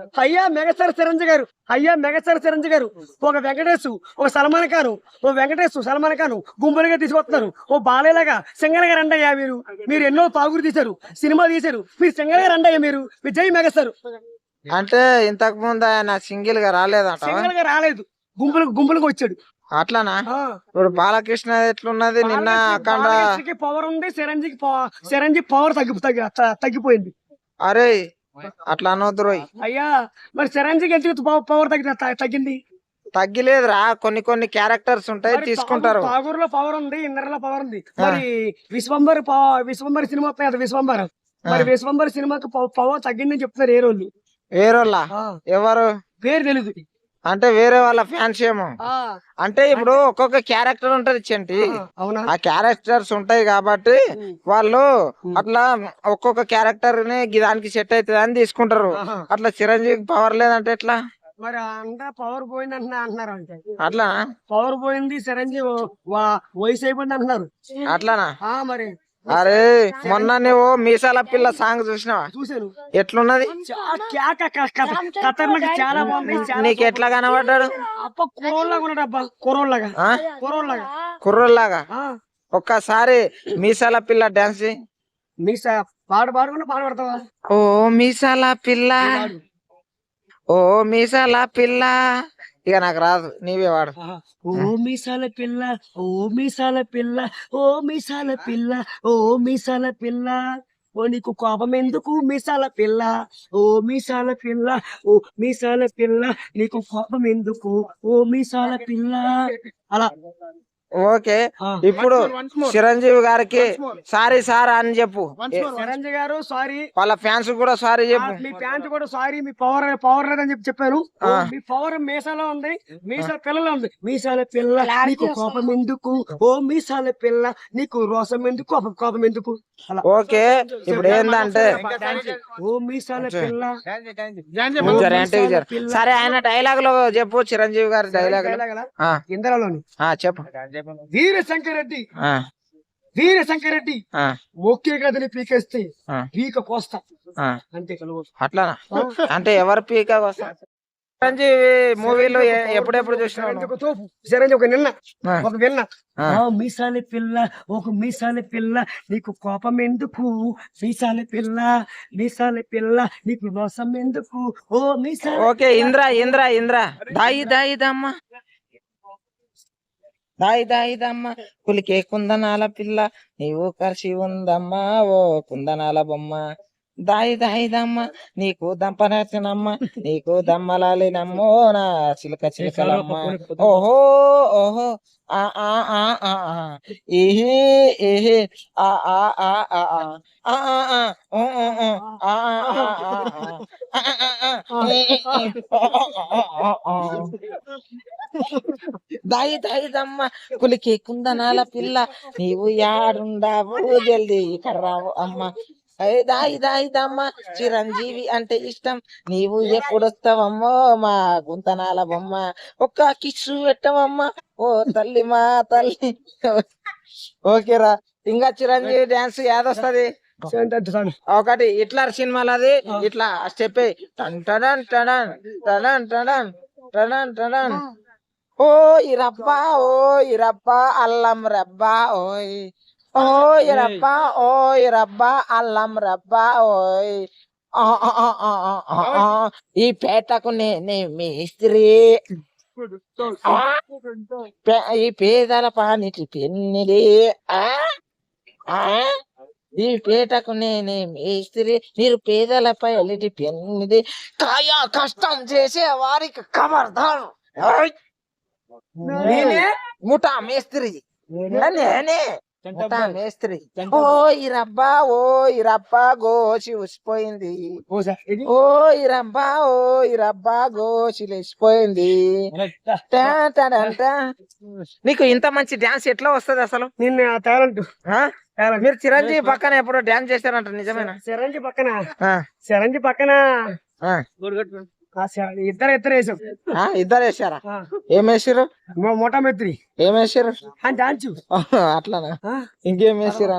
అయ్యా మెగాస్టార్ చిరంజీవి గారు అయ్యా మెగాస్టార్ చిరంజీవి గారు ఒక వెంకటేష్ ఒక సల్మాన్ ఖాన్ ఓ వెంకటేష్ సల్మాన్ ఖాన్ గుంపులుగా తీసుకొస్తున్నారు. ఓ బాలయ్యలాగా సింగల్గా రండి అయ్యా మీరు. మీరు ఎన్నో తాగురు తీశారు సినిమా తీశారు మీరు సింగల్గా రండి అయ్యా మీరు. విజయ్ మెగాస్టార్. అంటే ఇంతకు ముందు ఆయన సింగిల్గా రాలేదంట. సింగల్గా రాలేదు. గుంపులకు గుంపులకు వచ్చాడు. అట్లానా? ఇప్పుడు బాలకృష్ణ ఎట్లున్నది? నిన్న అఖండ పవర్ ఉంది చిరంజీవి పవ- చిరంజీవి పవర్ తగ్గి తగ్గిపోయింది. అరే అట్లా అనొద్దు రోయ్. అయ్యా మరి చిరంజీవి ఎందుకు పవర్ తగ్గి తగ్గింది? తగ్గిలేదురా కొన్ని కొన్ని క్యారెక్టర్స్ ఉంటాయి తీసుకుంటారు. తాగూరులో పవర్ ఉంది ఇందరిలో పవర్ ఉంది. మరి విశ్వంబర్ విశ్వంబర్ సినిమా వస్తాయి కదా విశ్వంబర్. మరి. విశ్వంబర్ సినిమాకి పవ- పవర్ తగ్గిందని చెప్తున్నారు ఏ రోజు వేరేళ్ళ ఎవరు? పేరు తెలియదు అంటే వేరే వాళ్ళ ఫ్యాన్స్ ఏమో. అంటే ఇప్పుడు ఒక్కొక్క క్యారెక్టర్ ఉంటది చెంటి. అవునా? ఆ క్యారెక్టర్స్ ఉంటాయి కాబట్టి వాళ్ళు. అట్లా ఒక్కొక్క క్యారెక్టర్ని దానికి సెట్ అవుతుంది అని తీసుకుంటారు. అట్లా చిరంజీవి పవర్ లేదంటే ఎట్లా? మరి అంతా పవర్ పోయింది అంటున్నా అంటున్నారు అంటే అట్లా? పవర్ పోయింది చిరంజీవి వయసు అయిపోయింది అంటున్నారు అట్లానా? ఆ మరి. అరే మొన్న నువ్వు మీసాల పిల్ల సాంగ్ చూసినావా? చూసాను ఎట్లున్నది? చాలా బాగుంది నీకు ఎట్లా కనబడ్డాడు? కుర్రోళ్ళగా ఒక్కసారి మీసాల పిల్ల డాన్స్ మీసా పాడు పాడుకున్నా పాడు పడతావా? ఓ మీసాల పిల్ల. ఓ మీసాల పిల్ల. ఇక నాకు రాదు నీవే వాడు. ఓ మీసాల పిల్ల ఓ మీసాల పిల్ల ఓ మీసాల పిల్ల ఓ మీసాల పిల్ల. ఓ నీకు కోపం ఎందుకు మీసాల పిల్ల? ఓ మీసాల పిల్ల ఓ మీసాల పిల్ల నీకు కోపం ఎందుకు? ఓ మీసాల పిల్ల. అలా ఓకే. ఇప్పుడు చిరంజీవి గారికి సారీ సార్ అని చెప్పు. చిరంజీవి గారు సారీ. వాళ్ళ ఫ్యాన్స్ కూడా సారీ చెప్పు. మీ ప్యాంట్ కూడా సారీ మీ పవర్ పవర్ లేదని చెప్పి చెప్పాను ఆ. మీ పవర్ మీసాలో ఉంది మీసాల పిల్లలో ఉంది. మీసాల పిల్ల నీకు కోపం ఎందుకు? ఓ మీసాల పిల్ల నీకు రోసం ఎందుకు? కోపం కోపం ఎందుకు? అలా. ఓకే. ఇప్పుడు ఏంటంటే ఓ మీసాల పిల్ల. సరే ఆయన డైలాగ్లో చెప్పు చిరంజీవి గారి డైలాగ్ ఇంద్రలోని? ఆ, చెప్పు. వీర శంకర్ రెడ్డి ఆ, వీర శంకర్ రెడ్డి ఆ, ఒకే గదిని పీకేస్తే పీక కోస్తా. అంతే కలువ. అట్లానా? అంటే ఎవరు పీక వస్తారు చిరంజీవి మూవీలో ఎప్పుడెప్పుడు నువ్వు? ఒక తోపు. చిరంజీవి ఒక నిన్న. ఆ, ఒక విన్న ఆ. ఆ మీసాల పిల్ల ఒక మీసాల పిల్ల నీకు కోపం ఎందుకు? మీసాల పిల్ల మీసాల పిల్ల నీకు రోసం ఎందుకు? ఓ మీసాల ఓకే ఇంద్ర ఇంద్ర ఇంద్ర. దాయి దాయి దమ్మ దాయి దాయి దమ్మ పులికే కుందనాల పిల్ల నీవు కలిసి ఉందమ్మా ఓ కుందనాల బొమ్మ. దాయి దాయిదమ్మ నీకు దంపనమ్మ నీకు దమ్మలాలి నమ్మో నా చిలక చిలకలమ్మ ఓహో ఓహో ఆ ఆ ఆ ఆ ఏహే ఏహే ఆ ఆ ఆ ఆ ఆ ఆ ఆ ఓ ఓ ఓ ఆ ఆ ఆ దాయి దమ్మ కులికి కుందనాల పిల్ల నీవు యాడుండావు జల్దీ ఇక్కడ రావు అమ్మ అయ్య దాయి దాయి చిరంజీవి అంటే ఇష్టం. నీవు ఎప్పుడొస్తావమ్మో మా గుంతనాల బొమ్మ. ఒక్క కిస్సు పెట్టవమ్మా. ఓ తల్లి మా తల్లి. ఓకేరా. ఇంకా చిరంజీవి డాన్స్ యాదొస్తది? ఒకటి ఇట్లా సినిమాలది. ఇట్లా స్టెప్ టన్ టడన్ టడన్ టడన్ టడన్ టడన్ టడన్. ఓ ఇరబ్బా ఓ ఇరబ్బా అల్లం రబ్బా ఓయ్. ఓయ్ రబ్బా ఓయ్ రబ్బా అల్లం రబ్బా ఓయ్. ఈ పేటకు నేనే మేస్త్రి ఈ పేదల పానికి పెన్నిది ఈ పేటకు నేనే మేస్త్రి మీరు పేదలపై అలిటి పెన్నిది కాయా కష్టం చేసే వారికి కబర్దారు. నేనే? ముఠా మేస్త్రి. నేనే? మేస్త్రి. ఓ ఇరబ్బా ఓ ఇరబ్బా గోచి ఉసిపోయింది. ఓ ఇరబ్బా ఓ ఇరబ్బా గోచి లేచిపోయింది. నీకు ఇంత మంచి డాన్స్ ఎట్లా వస్తది అసలు? నిన్న టాలెంట్. ఆ? మీరు చిరంజీవి పక్కన ఎప్పుడో డాన్స్ చేశారంట నిజమేనా? చిరంజీవి పక్కన. ఆ, చిరంజీవి పక్కన. ఇద్దరు ఇద్దరు వేసాం. ఇద్దరు వేసారా? ఏం వేసారు మొ- మొట్టమెత్రి ఏం వేసారు అని డాన్స్. అట్లానా? ఇంకేం వేసారు